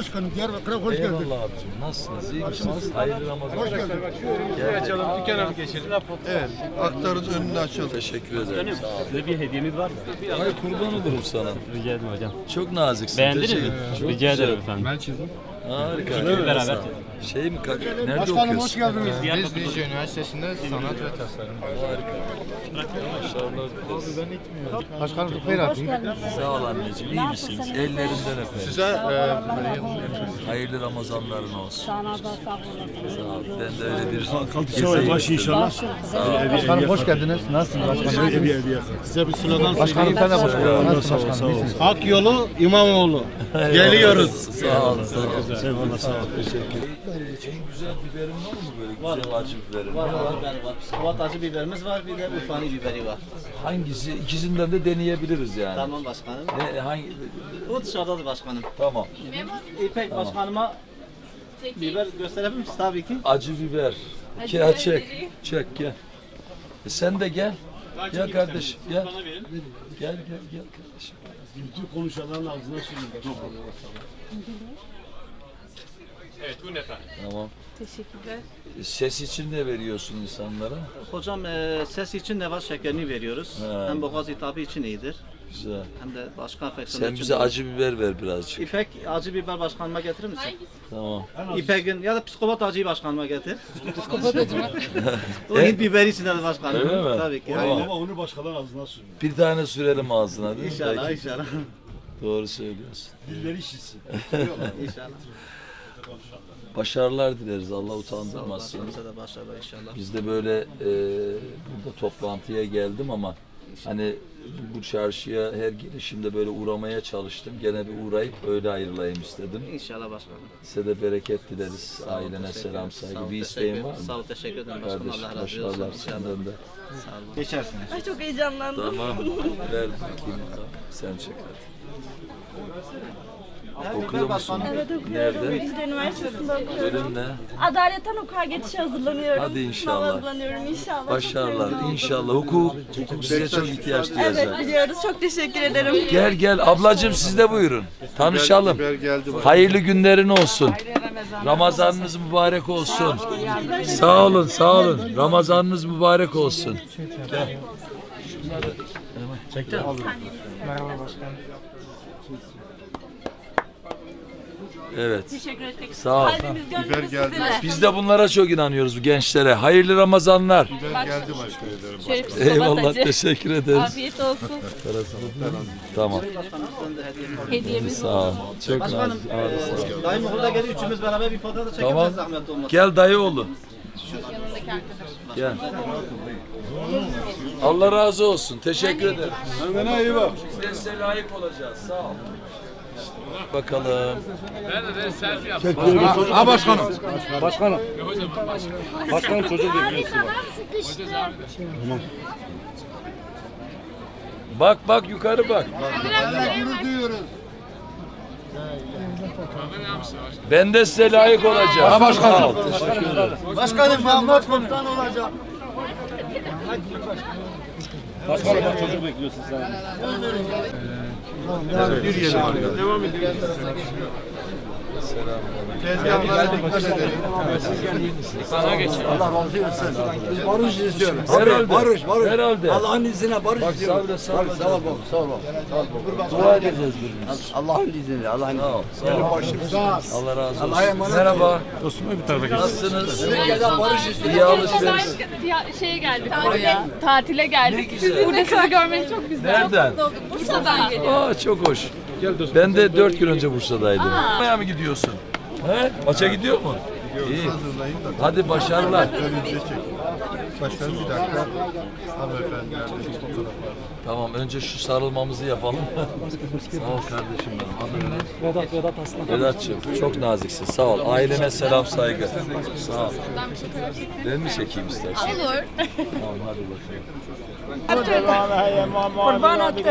Başkanım Diyarbakır'a hoş geldiniz. Eyvallah abicim. Nasılsınız? İyi misiniz? Hayırlı Ramazanlar. Hoş geldin. Evet, aktarız önünü açalım. Teşekkür ederim. Sağ ol. Size bir hediyemiz var mı? Ay kurban olurum sana. Rica ederim hocam. Çok naziksin. Beğendiniz Teşekkür- mi? Çok Rica güzel. ederim efendim. Harika. beraber ol. Şey mi? ka- Nerede Başkanım hoş okuyorsun? geldiniz. Biz Dicle Üniversitesi'nde sanat ve tasarım. Maşallah. Başkanım hayır abi. Sağ ol anneciğim. İyi misiniz? Ellerinden öperim. Size e, Hayırlı Ramazanların olsun. Sana da sağ olasın. Sağ ol. Ben de öyle bir Sağ başı inşallah. Başkanım hoş geldiniz. Nasılsınız başkanım? Hediye hediye. Size bir slogan Başkanım sen de hoş geldin. Nasılsın Sağ ol, sağ başkanım? ol. İyisiniz. Hak yolu İmamoğlu. Geliyoruz. Sağ ol. Sağ ol. Eyvallah sağ ol. Teşekkür En güzel biberin var mı böyle? Güzel acı biberin. Var var var. var. Psikopat acı biberimiz var bir de urfani biberi var. Hangisi? İkisinden de deneyebiliriz yani. Tamam başkanım. Ne, hangi? O dışarıdadır başkanım. Tamam. İpek başkanıma biber gösterebilir misiniz? Tabii ki. Acı biber. Gel çek. Çek gel. E sen de gel. Gel kardeşim gel. Gel gel gel kardeşim. Bütün konuşanların ağzına sürün. Tamam. Teşekkürler. Ses için de veriyorsun insanlara. Hocam e, ses için de var şekerini veriyoruz. He. Hem boğaz iltihabı için iyidir. Güzel. Hem de başka enfeksiyonlar Sen için bize de- acı biber ver birazcık. İpek acı biber başkanıma getirir misin? Tamam. İpek'in ya da psikopat acıyı başkanıma getir. psikopat acı mı? o Hint biberi için de başkanım. Öyle mi? Tabii ki. Tamam. aynen. Ama onu başkalarının ağzına sürün. Bir tane sürelim ağzına değil mi? İnşallah Belki. inşallah. Doğru söylüyorsun. Dilleri şişsin. inşallah. Başarılar dileriz. Allah utandırmasın. başkanımıza da başarılar inşallah. Biz de böyle e, burada toplantıya geldim ama hani bu çarşıya her gelişimde böyle uğramaya çalıştım. Gene bir uğrayıp öyle ayrılayım istedim. İnşallah başkanım. Size de bereket dileriz. Sağ ol, Ailene teşekkür selam ederim. Sağ saygı. Bir isteğin var mı? Sağ ol, teşekkür ederim başkanım. Kardeşim Allah razı olsun. başarılar İnşallah. senden de. Sağ olun. Ay çok heyecanlandım. Tamam. Ver bakayım. Sen çek hadi. Okuyor musun? Evet okuyorum. Nerede? Dicle Üniversitesi'nde okuyorum. Bölüm ne? Adaletten hukuka geçişe hazırlanıyorum. Hadi inşallah. Sınava hazırlanıyorum inşallah. Çok Başarılar. oldum. İnşallah. Hukuk, hukuk size çok ihtiyaç Evet duyacak. biliyoruz. Çok teşekkür ederim. Gel gel ablacığım siz de buyurun. Tanışalım. Biber geldi bak. Hayırlı günlerin olsun. Ramazanınız mübarek olsun. Sağ olun, sağ olun. Ramazanınız mübarek olsun. Evet. Teşekkür ettik. Sağ ol. Kalbimiz gönlümüz geldi. sizinle. Biz de bunlara çok inanıyoruz bu gençlere. Hayırlı Ramazanlar. Biber geldi başka ederim. Şöyle psikopat Eyvallah teşekkür ederiz. Afiyet olsun. Tamam. Başkanım. Hediyemiz Sağ ol. Çok Başkanım, nazik. Ağrı sağ ol. e, daim burada gelip üçümüz beraber bir fotoğraf da Tamam. zahmet olmaz. Gel dayıoğlu. Gel. Allah razı olsun. Teşekkür ederim. Kendine iyi bak. Biz de size layık olacağız. Sağ ol. Bakalım. Ha başkanım. Başkanım. Başkanım çocuk bekliyorsun. Bak bak yukarı bak. Gurur duyuyoruz. Ben de size layık olacağım. Ha başkanım. Başkanım Mahmut Komutan olacak. Başkanım çocuk bekliyorsun sen. Yürüyelim arkadaşlar. Devam edelim. Tezgahlara dikkat edelim. Allah razı olsun. Biz barış istiyoruz. Herhalde. Barış, barış. Herhalde. Allah'ın izniyle barış Bak istiyoruz. ol, sağ ol. Sağ ol sağ ol. Dua edeceğiz birbirimize. Allah'ın izniyle, Allah'ın izniyle. Ol. Başımız. Allah razı olsun. Merhaba. Dostum bir tarafa geç. Nasılsınız? Türkiye'den barış istiyoruz. İyi alışveriş. Şeye geldik. Tatile geldik. Burada sizi görmek çok güzel. Nereden? Bursa'dan geliyorum. Aa çok hoş. Ben de dört gün önce Bursa'daydım. Maç'a mı gidiyorsun? He? Maça gidiyor mu? İyi. Hadi başarılar. Başkanım bir dakika. Var. Tamam önce şu sarılmamızı yapalım. sağ ol kardeşim benim. Adın ne? Vedat, Vedat Aslan. Vedat'cığım çok naziksin. Sağ ol. Ailene selam saygı. Sağ ol. Ben mi çekeyim istersen? Olur. Tamam hadi bakalım. Kurban attı.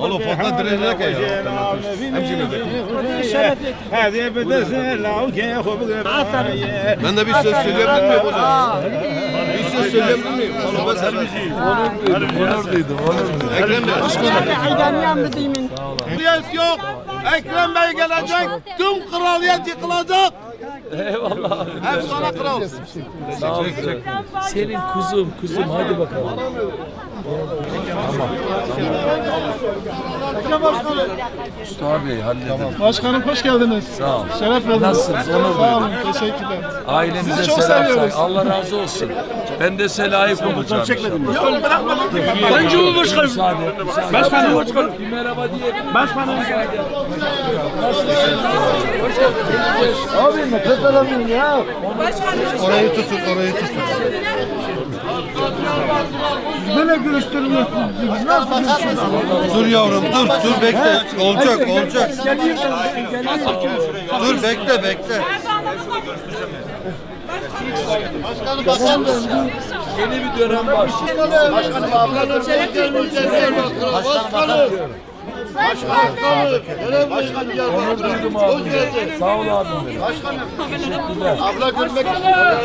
Oğlum fotoğraf direkt ya. Ben de bir söz söyleyebilir miyim hocam? Şey söyleyebilir miyim? Onur duydum, onur duydum. Ekrem Bey. Kraliyet yok. Ekrem Bey gelecek. Tüm kraliyet yıkılacak. Eyvallah. Hep sana kral. Sağ ol. Senin kuzum, kuzum hadi bakalım. Mustafa Bey halledin. Başkanım hoş geldiniz. Sağ ol. Şeref verdiniz. Nasılsınız? Onur Sağ duydum. olun. Teşekkürler. Ailenize Sizi çok selam seviyoruz. say. Allah razı olsun. Ben de size layık olacağım. Yok bırakmadım. Ben Cumhurbaşkanım. Başkanım. Bir merhaba diyelim. Başkanım. Abi nefes alamıyorum ya. Orayı tutun, orayı tutun. Böyle görüştürmüyorsunuz. Nasıl görüştürüyoruz? Dur yavrum, dur, dur bekle. Olacak, olacak. Dur bekle, bekle. Yeni bir dönem başlıyor. Başkanım abla Onur duydum abi. Sağ ol abim benim. Abla görmek istiyorum.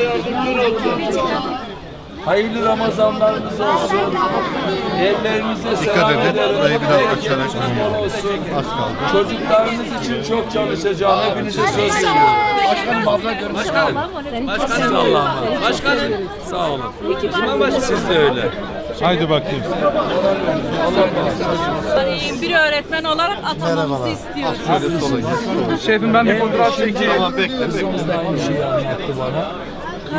Hayırlı Ramazanlarınız olsun. Evlerinize selam edin. Burayı biraz açarak olsun. Çocuklarınız için çok çalışacağım. Hepinize söz veriyorum. Başkanım abla görmek Başkanım. Başkanım. Allah'ım. Başkanım. Sağ olun. Siz de öyle. Haydi bakayım. Bir öğretmen olarak atamamızı istiyoruz. Şefim ben bir fotoğraf çekeyim. Tamam bekle, aynı şeyi anlattı bana.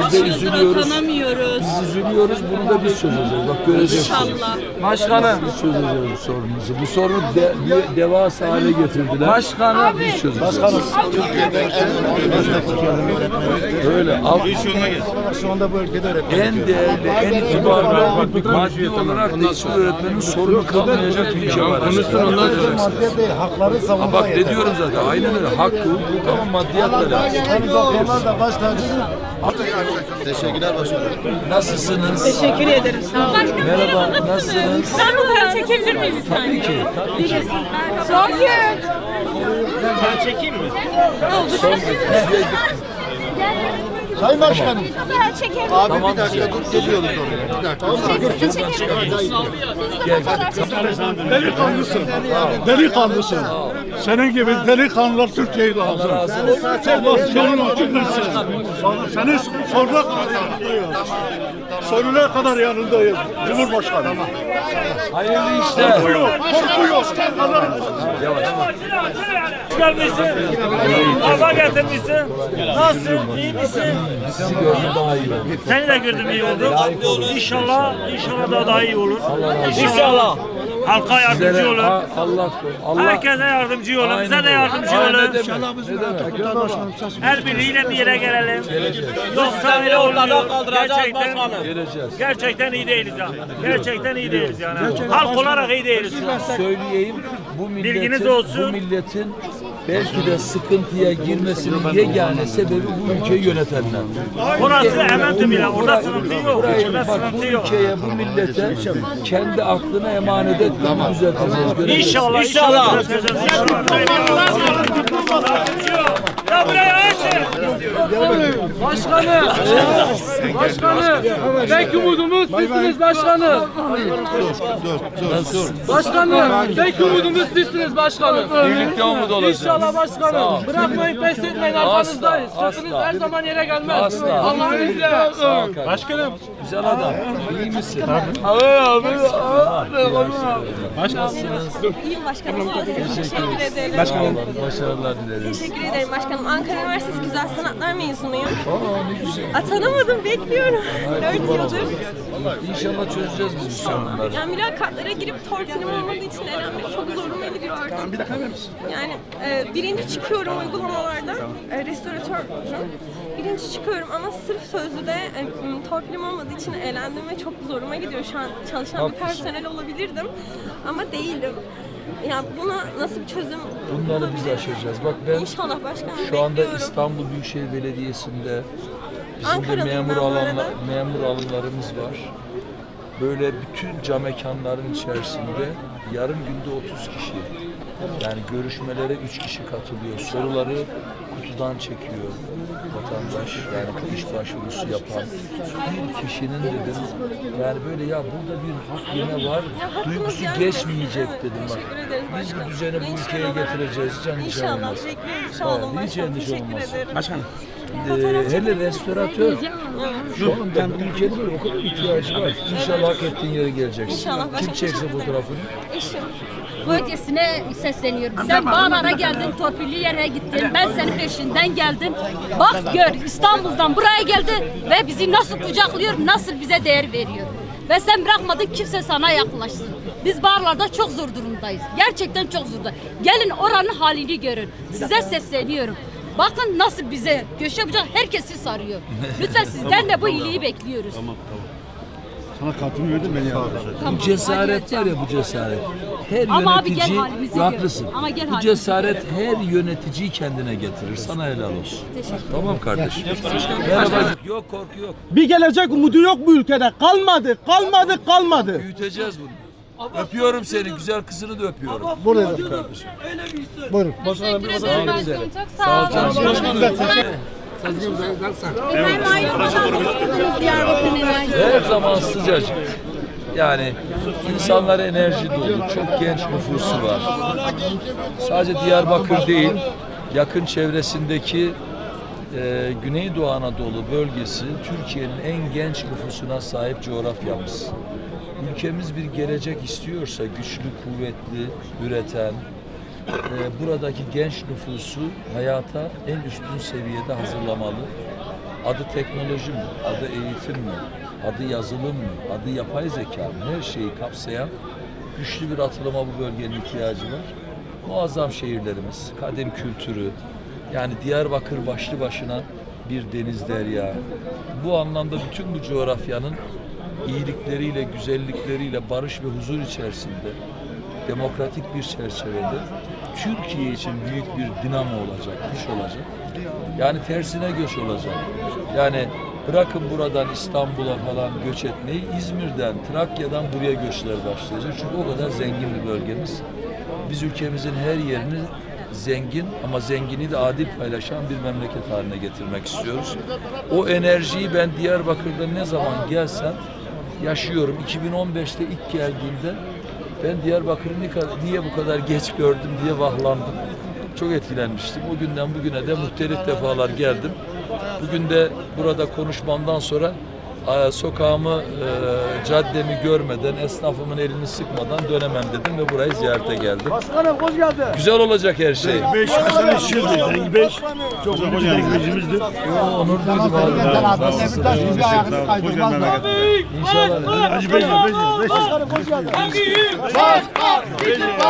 Biz de yıldır üzülüyoruz. atanamıyoruz. Biz üzülüyoruz. Bunu da biz çözeceğiz. Bak göreceksiniz. İnşallah. Başkanım. Biz çözeceğiz bu sorunumuzu. Bu sorunu de, bir devasa hale getirdiler. Başkanım. Biz çözeceğiz. Başkanım. Öyle. Al. Şu anda bu ülkede öğretmen. En değerli, en itibarlı, maddi olarak da hiçbir öğretmenin sorunu kalmayacak bir ülke var. Konuşsun ondan Madde değil, hakları Ha savunma bak ne diyorum zaten. Aynen öyle. Hakkı, hukuk ama maddiyat da lazım. Yani doktorlar da baş tacıdır. Teşekkürler başkanım. Nasılsınız? Teşekkür ederim. Sağ olun. Merhaba, nasılsınız? Ben fotoğraf çekebilir miyim? Tabii ki. Tabii ki. Son gün. Sayın Başkanım. Fotoğraf çekelim. Abi bir dakika dur geliyoruz oraya. Bir dakika. Delikanlısın. Delikanlısın. Senin gibi delikanlılar Türkiye'yi lazım. Allah yolunu açık etsin. Senin sonuna kadar. Sonuna kadar yanındayım. Cumhurbaşkanı. Hayırlı işler. Korkuyor. Korkuyor. Gelmişsin. Kafa getirmişsin. Nasıl? İyi misin? Sizi gördüm daha iyi oldu. Seni de gördüm iyi oldu. İnşallah, inşallah daha daha iyi olur. İnşallah. Halka yardımcı olun. Allah Allah Herkese yardımcı olun. Bize de yardımcı Aynen. olun. Her biriyle bir yere gelelim. Yoksa öyle olmuyor. Gerçekten, Geleceğiz. gerçekten iyi değiliz ya. Gerçekten iyi değiliz yani. Halk olarak iyi değiliz. Söyleyeyim bu Bilginiz milletin, olsun. bu milletin belki de sıkıntıya girmesinin yegane sebebi bu ülkeyi yönetenler. Burası hemen bile. Orada sıkıntı yok. Burayı, Burada bak bu sıkıntı yok. ülkeye, bu millete kendi aklına emanet et, bunu düzelteceğiz. göreceğiz. İnşallah, inşallah. Ya buraya açın. Başkanım! Başkanım! Tek umudumuz sizsiniz başkanım! Başkanım! Tek umudumuz sizsiniz başkanım! Birlikte umut olacağız. İnşallah başkanım! Bırakmayın pes etmeyin arkanızdayız. Asla. her zaman yere gelmez. Asla. Allah'ın izniyle. Başkanım. Güzel adam. İyi misin? İyiyim başkanım. Sağ olun. Teşekkür ederim. Başkanım. Başarılar dileriz. Teşekkür ederim başkanım. Ankara Üniversitesi Güzel Sanatlar mezunuyum. Aa ne güzel. Atanamadım, bekliyorum. 4 yıldır. İnşallah çözeceğiz biz bu sorunları. Yani mülakatlara girip torpilim olmadığı için elenmek çok zoruma gidiyor artık. Yani e, birinci çıkıyorum uygulamalarda, e, restoratörüm. Birinci çıkıyorum ama sırf sözlüde e, torpilim olmadığı için elendim ve çok zoruma gidiyor. Şu an çalışan bir Haklısın. personel olabilirdim ama değilim. Yani buna nasıl bir çözüm Bunları biz bulabiliriz? aşacağız. Bak ben İnşallah başkanım şu anda bekliyorum. İstanbul Büyükşehir Belediyesi'nde bizim de Ankara'dayım memur ben bu alanla, arada. memur alımlarımız var. Böyle bütün cam mekanların içerisinde yarım günde 30 kişi yani görüşmelere 3 kişi katılıyor. Soruları kutudan çekiyor vatandaş yani iş başvurusu yapan bir kişinin dedim yani böyle ya burada bir hak yine var duygusu geçmeyecek dedim bak. Biz bu düzeni bu ülkeye İnşallah. getireceğiz can İnşallah olmaz. bekliyoruz. Sağ olun başkanım. Teşekkür ederim. Başkanım. Ee, hele restoratör oğlum ben bu ülkenin böyle o kadar ihtiyacı var. İnşallah hak ettiğin yere geleceksin. İnşallah Kim çekse ederim. fotoğrafını? Eşim. bölgesine sesleniyorum. Sen Bağlar'a geldin, torpilli yere gittin. Ben senin peşinden geldim. Bak gör İstanbul'dan buraya geldi ve bizi nasıl kucaklıyor, nasıl bize değer veriyor. Ve sen bırakmadın kimse sana yaklaşsın. Biz Bağlar'da çok zor durumdayız. Gerçekten çok zor. Gelin oranın halini görün. Size sesleniyorum. Bakın nasıl bize köşe bucak herkesi sarıyor. Lütfen sizden de bu iyiliği bekliyoruz. Sana kartımı verdim beni ya. Bu cesaret var ya bu cesaret. Her Ama abi gel yönetici gör. haklısın. Ama gel bu halimizi cesaret her yöneticiyi kendine getirir. Sana helal olsun. Tamam kardeşim. Merhaba. Yok korku yok. Bir gelecek umudu yok bu ülkede. Kalmadı, kalmadı, kalmadı. Büyüteceğiz bunu. Öpüyorum seni. Güzel kızını da öpüyorum. Buraya Hadi kardeşim. Buyurun. Teşekkür ederim başkanım. Çok Sağ sağ ol olun. canım. Efendim ayrılmadan nasıl Diyarbakır'ın enerjisi? Her zaman sıcacık. Yani insanlar enerji dolu. Çok genç nüfusu var. Sadece Diyarbakır değil, yakın çevresindeki e, Güneydoğu Anadolu bölgesi Türkiye'nin en genç nüfusuna sahip coğrafyamız. Ülkemiz bir gelecek istiyorsa güçlü, kuvvetli, üreten, e, buradaki genç nüfusu hayata en üstün seviyede hazırlamalı. Adı teknoloji mi, adı eğitim mi, adı yazılım mı, adı yapay zeka mı her şeyi kapsayan güçlü bir atılıma bu bölgenin ihtiyacı var. Muazzam şehirlerimiz, kadim kültürü, yani Diyarbakır başlı başına bir deniz derya. Bu anlamda bütün bu coğrafyanın iyilikleriyle, güzellikleriyle barış ve huzur içerisinde demokratik bir çerçevede Türkiye için büyük bir dinamo olacak, güç olacak. Yani tersine göç olacak. Yani bırakın buradan İstanbul'a falan göç etmeyi, İzmir'den, Trakya'dan buraya göçler başlayacak. Çünkü o kadar zengin bir bölgemiz. Biz ülkemizin her yerini zengin ama zengini de adil paylaşan bir memleket haline getirmek istiyoruz. O enerjiyi ben Diyarbakır'da ne zaman gelsem yaşıyorum. 2015'te ilk geldiğimde ben Diyarbakır'ı niye bu kadar geç gördüm diye vahlandım. Çok etkilenmiştim. O günden bugüne de muhtelif defalar geldim. Bugün de burada konuşmamdan sonra sokağımı, e, caddemi görmeden, esnafımın elini sıkmadan dönemem dedim ve burayı ziyarete geldim. Başkanım hoş geldin. Güzel olacak her şey. Beş Hasan Işıl'dı. Dengi beş. Çok bir dengimizdir. Oo, onur duydum abi. Nasılsın? Demirtaş bir ayakını Hoş kaydırmaz geldin da. memleket. İnşallah. Hacı Beyci, Beyci, Beyci. Başkanım hoş geldin. Beyci, Beyci.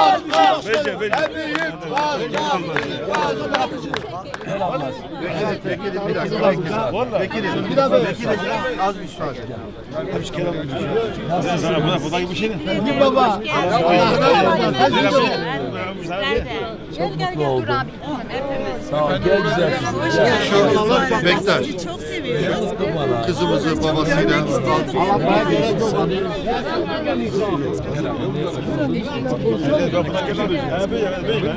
Bir daha böyle. Az bir şey. Hepsi kelam. Sana buna fotoğraf gibi bir şey mi? Bir baba. Gel dur abi. Sağ ol. Gel güzel. Gel. Bektaş. Çok seviyoruz. Kızımızı babasıyla. Böyle, böyle.